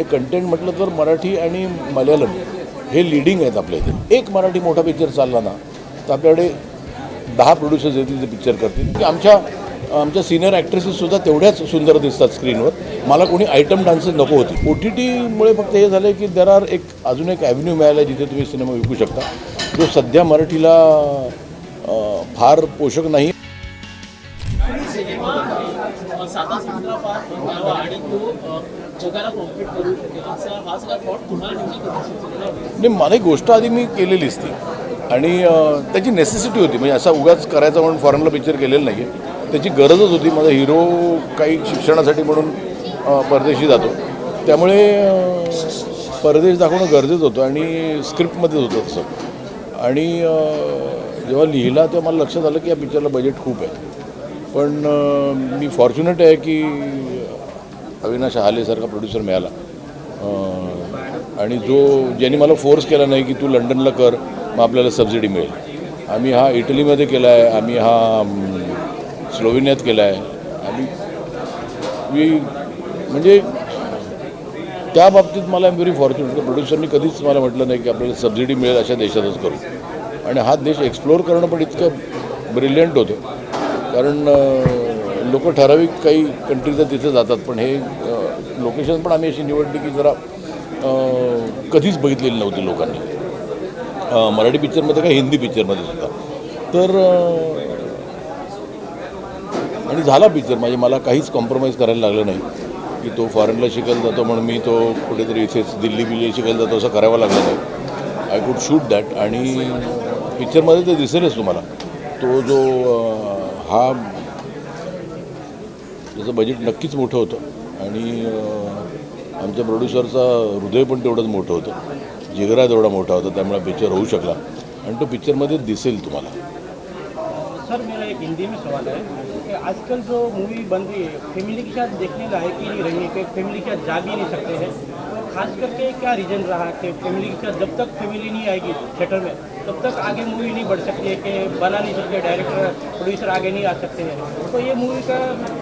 आणि कंटेंट म्हटलं तर मराठी आणि मल्याळम हे लिडिंग आहेत आपल्या इथे. एक मराठी मोठा पिक्चर चालला ना तर आपल्याकडे दहा प्रोड्युसर्स येतील ते पिक्चर करतील. की आमच्या आमच्या सिनियर ॲक्ट्रेसेससुद्धा तेवढ्याच सुंदर दिसतात स्क्रीनवर मला कोणी आयटम डान्सेस नको होती. ओ टी टीमुळे फक्त हे झालं की देर आर एक अजून एक ॲव्हेन्यू मिळाला जिथे तुम्ही सिनेमा विकू शकता. जो सध्या मराठीला फार पोषक नाही. नाही मला एक गोष्ट आधी मी केलेलीच ती आणि त्याची नेसेसिटी होती. म्हणजे असा उगाच करायचा म्हणून फॉरेनला पिक्चर केलेलं नाही आहे त्याची गरजच होती. माझा हिरो काही शिक्षणासाठी म्हणून परदेशी जातो. त्यामुळे परदेश दाखवणं गरजेचं होतं आणि स्क्रिप्टमध्येच होतं तसं. आणि जेव्हा लिहिला तेव्हा मला लक्षात आलं की या पिक्चरला बजेट खूप आहे. पण मी फॉर्च्युनेट आहे की अविनाश हालेसारखा प्रोड्युसर मिळाला. आणि जो ज्यांनी मला फोर्स केला नाही की तू लंडनला कर मग आपल्याला सबसिडी मिळेल. आम्ही हा इटलीमध्ये केला आहे आम्ही हा अं, स्लोवेनियात केला आहे आम्ही मी म्हणजे त्या बाबतीत मला एम व्हेरी फॉर्च्युनेट प्रोड्युसरनी कधीच मला म्हटलं नाही की आपल्याला सबसिडी मिळेल अशा देशातच करू. आणि हा देश एक्सप्लोअर करणं पण इतकं ब्रिलियंट होतं. कारण लोक ठराविक काही कंट्रीचं तिथे जातात पण हे लोकेशन पण आम्ही अशी निवडली की जरा कधीच बघितलेली नव्हती लोकांनी. मराठी पिक्चरमध्ये काय हिंदी पिक्चरमध्ये सुद्धा. तर आणि झाला पिक्चर म्हणजे मला काहीच कॉम्प्रोमाइज करायला लागलं नाही. की तो फॉरेनला शिकायला जातो म्हणून मी तो कुठेतरी इथेच दिल्ली बिल्ली शिकायला जातो असं करावं लागलं नाही. आय कुड शूट दॅट आणि पिक्चरमध्ये ते दिसेलच तुम्हाला. तो जो हा त्याचं बजेट नक्कीच मोठं होतं. आणि आमच्या प्रोड्युसरचा हृदय पण तेवढंच मोठं होतं. जिगरा तेवढा मोठा होता त्यामुळे पिक्चर होऊ शकला. आणि तो पिक्चरमध्ये दिसेल तुम्हाला. सर मेरा एक हिंदी में सवाल है कि आजकल जो मूवी बन रही है फैमिली के साथ देखने लायक ही नहीं रही है कि फैमिली के साथ जा भी नहीं सकते हैं. खास करके क्या रीज़न रहा कि फैमिली के जब तक फैमिली नहीं आएगी थिएटर में, तब तक आगे मूवी नहीं बढ़ सकती है कि बना नहीं सकते डायरेक्टर प्रोड्यूसर आगे नहीं आ सकते हैं। तो ये मूवी का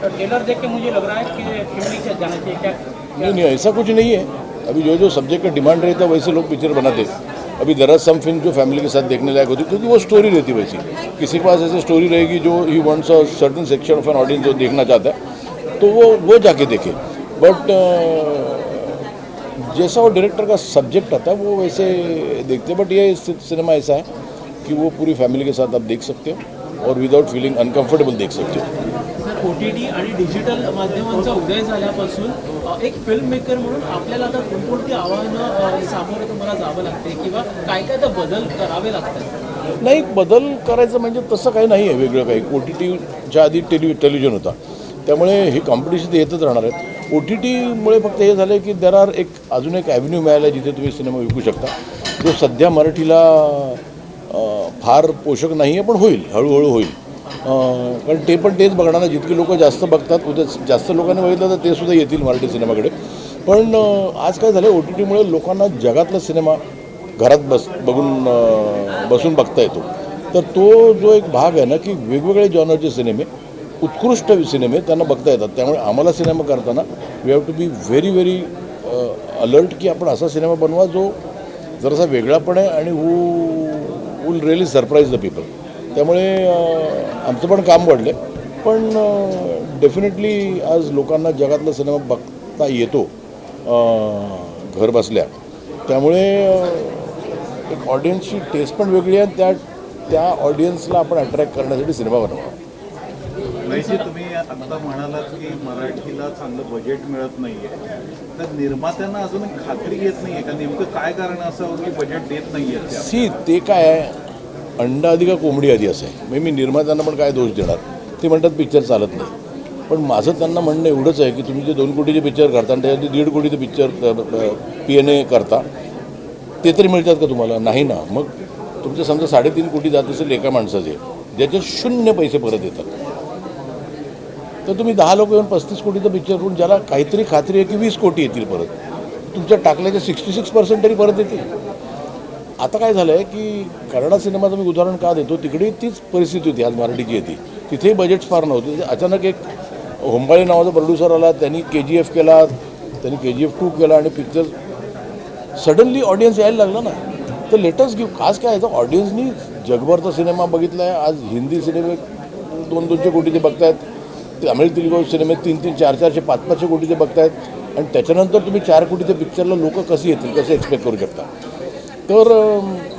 ट्रेलर देख के मुझे लग रहा है कि फैमिली के जाना चाहिए। क्या नहीं नहीं, ऐसा कुछ नहीं है। अभी जो जो सब्जेक्ट का डिमांड रहता है, वैसे लोग पिक्चर बनाते अभी दर सम फ़िल्म जो फैमिली के साथ देखने लायक होती है क्योंकि वो स्टोरी रहती है वैसी। किसी के पास ऐसी स्टोरी रहेगी जो ही wants a certain section of an audience जो देखना चाहता है तो वो वो जाके देखे। बट जैसा वो डायरेक्टर का सब्जेक्ट आता है वो वैसे देखते हैं बट ये सिनेमा ऐसा है कि वो पूरी फैमिली के साथ आप देख सकते हो और विदाउट फीलिंग अनकम्फर्टेबल देख सकते हो। सर ओ टी टी आणि डिजिटल माध्यमांचा उदय झाल्यापासून एक फिल्म मेकर म्हणून आपल्याला आता कोणकोणती आव्हानं सामोरं तुम्हाला जावं लागते किंवा काय काय तर बदल करावे लागतात? नाही बदल करायचं म्हणजे तसं काही नाही आहे वेगळं काही. ओ टी टीच्या आधी टेलिव्हि टेलिव्हिजन होता. त्यामुळे ही कॉम्पिटिशन येतच राहणार आहेत ओ टी टीमुळे फक्त हे झालं की देर आर एक अजून एक ॲव्हेन्यू मिळाला जिथे तुम्ही सिनेमा विकू शकता. जो सध्या मराठीला फार पोषक नाही आहे पण होईल हळूहळू होईल. कारण ते पण तेच बघणार ना जितके लोक जास्त बघतात उद्या जास्त लोकांनी बघितलं तर ते सुद्धा येतील मराठी सिनेमाकडे. पण आज काय झालं ओ टी टीमुळे लोकांना जगातला सिनेमा घरात बस बघून बसून बघता येतो. तर तो जो एक भाग आहे ना की वेगवेगळे जॉनरचे सिनेमे उत्कृष्ट सिनेमे त्यांना बघता येतात. त्यामुळे आम्हाला सिनेमा करताना we have to be very very alert की आपण असा सिनेमा बनवा जो जरासा वेगळापण आहे आणि who will really surprise the people त्यामुळे uh, आमचं पण काम वाढलं आहे पण uh, डेफिनेटली आज लोकांना जगातला सिनेमा बघता येतो uh, घर बसल्या. त्यामुळे एक ऑडियन्सची टेस्ट पण वेगळी आहे आणि त्या त्या ऑडियन्सला आपण अट्रॅक्ट करण्यासाठी सिनेमा बनवा. वैसे तुम्ही आता म्हणालात की मराठीला चांगलं बजेट मिळत नाहीये तर निर्मात्यांना अजून खात्री येत नाहीये का? नेमकं काय कारण असं की बजेट देत नाहीये सी ते काय आहे? अंडा आधी का कोंबडी आधी असं आहे? म्हणजे मी निर्मात्यांना पण काय दोष देणार? ते म्हणतात पिक्चर चालत नाही. पण माझं त्यांना म्हणणं एवढंच आहे की तुम्ही जे दोन कोटीचे पिक्चर करता आणि त्याच्यात दीड कोटीचे पिक्चर पी एन ए करता ते तरी मिळतात का तुम्हाला? नाही ना. मग तुमचे समजा साडेतीन कोटी जात असेल एका माणसाचे ज्याचे शून्य पैसे परत येतात. तर तुम्ही दहा लोक येऊन पस्तीस कोटीचं पिक्चर करून ज्याला काहीतरी खात्री आहे की वीस कोटी येतील परत तुमच्या टाकल्याचे सिक्स्टी सिक्स पर्सेंट तरी परत येतील. आता काय झालं आहे की कन्नडा सिनेमाचं मी उदाहरण का देतो? तिकडे तीच परिस्थिती होती आज मराठीची येते. तिथेही बजेट्स फार नव्हते. अचानक एक होंबाळे नावाचा प्रोड्युसर आला त्यांनी के जी एफ केला त्यांनी के जी एफ टू केला आणि पिक्चर सडनली ऑडियन्स यायला लागला ना. तर लेटस्ट घेऊ खास काय आहे ऑडियन्सनी जगभरचा सिनेमा बघितला आहे आज हिंदी सिनेमे दोन दोनशे कोटीचे बघतायत. तमिळ तेलुगू सिनेमे म्हणजे तीन तीन चार चारशे पाच पाचशे कोटीचे बघतायत. आणि त्याच्यानंतर तुम्ही चार कोटीच्या पिक्चरला लोक कशी येतील कसे एक्सपेक्ट करू शकता? तर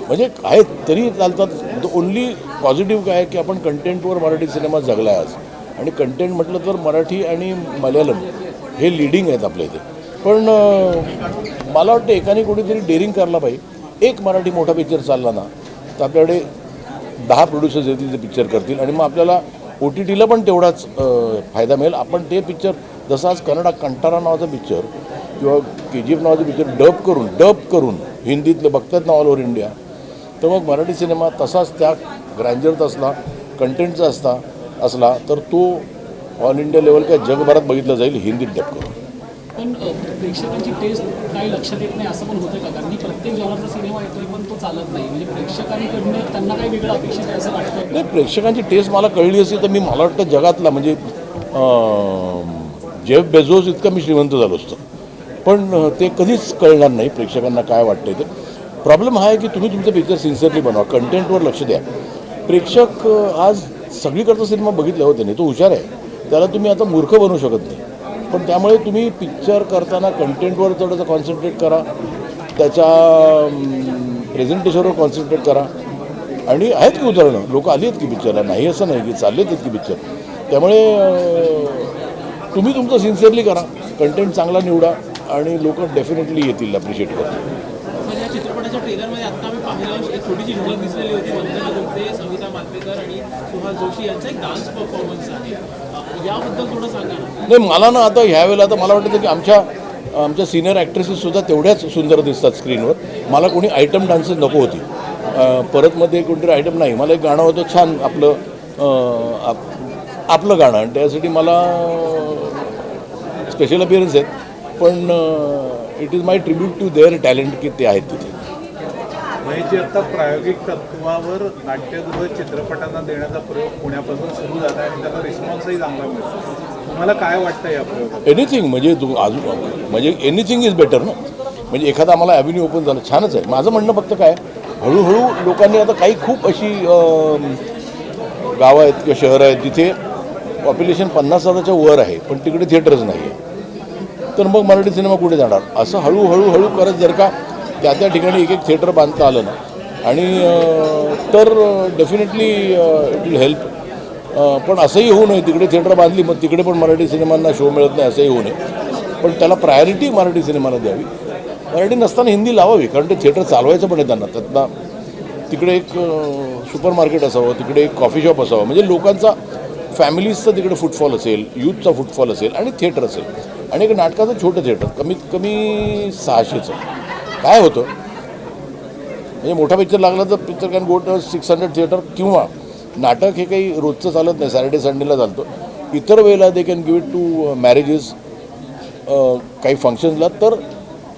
म्हणजे आहेत तरी चालतात. ओन्ली पॉझिटिव्ह काय आहे की आपण कंटेंटवर मराठी सिनेमा जगला आहे आज. आणि कंटेंट म्हटलं तर मराठी आणि मल्याळम हे लिडिंग आहेत आपल्या इथे. पण मला वाटतं एकाने कोणीतरी डेअरिंग करायला पाहिजे. एक मराठी मोठा पिक्चर चालला ना तर आपल्याकडे दहा प्रोड्युसर्स येतील ते पिक्चर करतील. आणि मग आपल्याला ओ टी टीला पण तेवढाच फायदा मिळेल. आपण ते पिक्चर जसं आज कन्नडा कंटारा नावाचा पिक्चर किंवा के जी एफ नावाचं पिक्चर डब करून डब करून हिंदीतलं बघतात ना ऑल ओव्हर इंडिया तर मग मराठी सिनेमा तसाच त्या ग्रँजरचा असला कंटेंटचा असता असला तर तो ऑल इंडिया लेवल काय जगभरात बघितलं जाईल हिंदीत डब करून. पण प्रेक्षकांची टेस्ट काही लक्षात येत नाही असं पण होतं का? कारण प्रत्येक जॉनरचा सिनेमा येतोय पण तो चालत नाही. म्हणजे प्रेक्षकांकडनं त्यांना काही वेगळं अपेक्षित आहे असं वाटतं नाही प्रेक्षकांची टेस्ट मला कळली असती तर मी मला वाटतं जगातला म्हणजे जेफ बेझोस इतका मी श्रीमंत झालो असतो. पण ते कधीच कळणार नाही प्रेक्षकांना काय वाटतंय ते. प्रॉब्लेम हा आहे की तुम्ही तुमचं पिक्चर सिन्सिअरली बनवा कंटेंटवर लक्ष द्या. प्रेक्षक आज सगळीकडचा सिनेमा बघितला होता नाही तो हुशार आहे. त्याला तुम्ही आता मूर्ख बनवू शकत नाही. पण त्यामुळे तुम्ही पिक्चर करताना कंटेंटवर थोडंसं कॉन्सन्ट्रेट करा. त्याच्या प्रेझेंटेशनवर कॉन्सन्ट्रेट करा. आणि आहेत की उदाहरणं? लोक आली आहेत की पिक्चरला नाही असं नाही की चालले आहेत की पिक्चर त्यामुळे तुम्ही तुमचं सिन्सिअरली करा. कंटेंट चांगला निवडा आणि लोक डेफिनेटली येतील अप्रिशिएट करतील. चित्रपटाच्या ट्रेलरमध्ये आता आम्ही पाहिलं एक छोटीशी झलक दिसलेली होती. वंदना मातवेकर आणि जोशी यांचा एक डान्स परफॉर्मन्स आहे. याबद्दल थोडं सांगा ना. नाही मला ना आता ह्या वेळेला आता मला वाटतं की आमच्या आमच्या सिनियर ॲक्ट्रेसेससुद्धा तेवढ्याच सुंदर दिसतात स्क्रीनवर मला कोणी आयटम डान्सेस नको होती. परतमध्ये परत मध्ये कोणतरी आयटम नाही. मला एक गाणं होतं छान आपलं आप- आपलं गाणं. आणि त्यासाठी मला स्पेशल अपिअरन्स आहेत. पण it is my tribute to their talent की ते आहेत तिथे. म्हणजे आता प्रायोगिक तत्वावर नाट्यगृह चित्रपटांना देण्याचा प्रयोग पुण्यापासून सुरू झाला आणि त्याला रिस्पॉन्सही चांगला मिळतो तुम्हाला काय वाटतं या प्रयोग एनिथिंग म्हणजे तू अजून म्हणजे एनिथिंग इज बेटर ना? म्हणजे एखादा आम्हाला ॲव्हेन्यू ओपन झालं छानच आहे. माझं म्हणणं फक्त काय हळूहळू लोकांनी आता काही खूप अशी गावं आहेत किंवा शहरं आहेत जिथे पॉप्युलेशन पन्नास हजाराच्या वर आहे पण तिकडे थिएटरच नाही आहे तर मग मराठी सिनेमा कुठे जाणार? असं हळूहळू हळू करत जर का त्या त्या ठिकाणी एक एक थिएटर बांधता आलं ना. आणि तर डेफिनेटली इट विल हेल्प पण असंही होऊ नये तिकडे थिएटर बांधली मग तिकडे पण मराठी सिनेमांना शो मिळत नाही असंही होऊ नये. पण त्याला प्रायोरिटी मराठी सिनेमाला द्यावी. मराठी नसताना हिंदी लावावी कारण ते थिएटर चालवायचं पण आहे त्यांना. त्यातला तिकडे एक सुपर मार्केट असावं तिकडे एक कॉफी शॉप असावं. म्हणजे लोकांचा फॅमिलीजचा तिकडे फुटफॉल असेल यूथचा फुटफॉल असेल आणि थिएटर असेल. आणि एक नाटकाचं छोटं थिएटर कमीत कमी सहाशेचं. काय होतं? म्हणजे मोठा पिक्चर लागला तर picture can go to six hundred theatre किंवा नाटक हे काही रोजचं चालत नाही. सॅटर्डे संडेला चालतं. इतर वेळेला they can give it to marriages काही फंक्शन्सला तर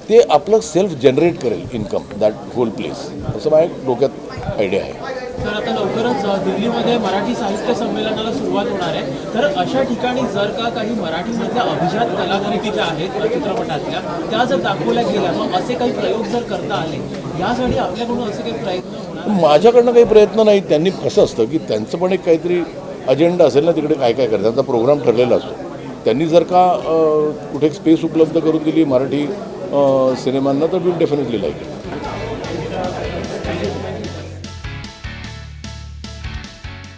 ते आपलं सेल्फ जनरेट करेल इन्कम दॅट होल प्लेस असं माझ्या डोक्यात आयडिया आहे. तर आता लवकरच दिल्लीमध्ये मराठी साहित्य संमेलनाला सुरुवात होणार आहे. तर अशा ठिकाणी जर का काही मराठीमधल्या अभिजात कलाकृती ज्या आहेत चित्रपटातल्या त्या जर दाखवल्या गेल्या मग असे काही प्रयोग जर करता आले यासाठी आपल्याकडून असे काही प्रयत्न माझ्याकडनं काही प्रयत्न नाही त्यांनी कसं असतं की त्यांचं पण एक काहीतरी अजेंडा असेल ना तिकडे काय काय करतात. त्यांचा प्रोग्राम ठरलेला असतो. त्यांनी जर का कुठे स्पेस उपलब्ध करून दिली मराठी सिनेमांना तर विल डेफिनेटली लाईक